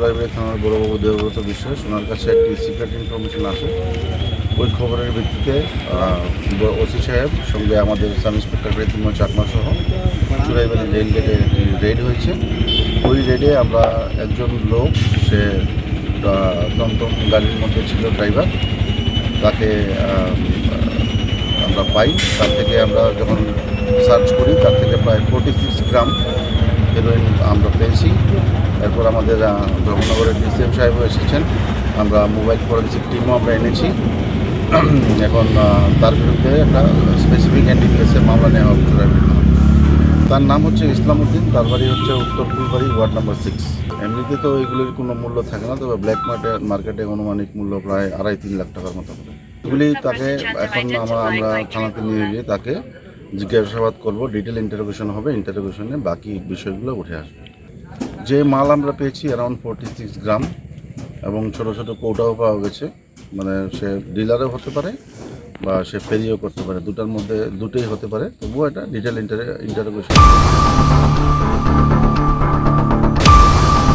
থানার বড়বাবু দেবব্রত বিশ্বাস, ওনার কাছে একটি সিক্রেট ইনফরমেশন আসে। ওই খবরের ভিত্তিতে ওসি সাহেব সঙ্গে আমাদের সাব ইন্সপেক্টর প্রীতিময় চাকমা সহ চুরাইবাড়ি রেল গেটে একটি রেড হয়েছে। ওই রেডে আমরা একজন লোক, সে টমটম গাড়ির মধ্যে ছিল ড্রাইভার তাকে আমরা পাই। তার থেকে আমরা যখন সার্চ করি, তার থেকে প্রায় ফোর্টি সিক্স গ্রাম হেরোইন আমরা পেয়েছি। এরপর আমাদের ধর্মনগরের ডিসিএম সাহেবও এসেছেন। আমরা মোবাইল ফরেন্সিক টিমও আমরা এনেছি। এখন তার বিরুদ্ধে একটা স্পেসিফিক এনডিপিএসের মামলা নেওয়া চুরাইবাড়ি তার নাম হচ্ছে ইসলাম উদ্দিন তার বাড়ি হচ্ছে উত্তর ফুলবাড়ি, ওয়ার্ড নাম্বার সিক্স এমনিতে তো এগুলির কোনো মূল্য থাকে না, তবে ব্ল্যাক মার্কেটে মার্কেটে অনুমানিক মূল্য প্রায় আড়াই তিন লাখ টাকার মতো হবে। এগুলি তাকে, এখন আমরা আমরা থানাতে নিয়ে গিয়ে তাকে জিজ্ঞাসাবাদ করব ডিটেল ইন্টারোগেশন হবে ইন্টারোগেশনে বাকি বিষয়গুলো উঠে আসবে। যে মাল আমরা পেয়েছি অ্যারাউন্ড ফোরটি সিক্স গ্রাম এবং ছোটো ছোটো কৌটাও পাওয়া গেছে মানে সে ডিলারও হতে পারে বা সে ফেরিও করতে পারে, দুটার মধ্যে দুটোই হতে পারে, তবুও এটা ডিটেল ইন্টার ইন্টারোগেশন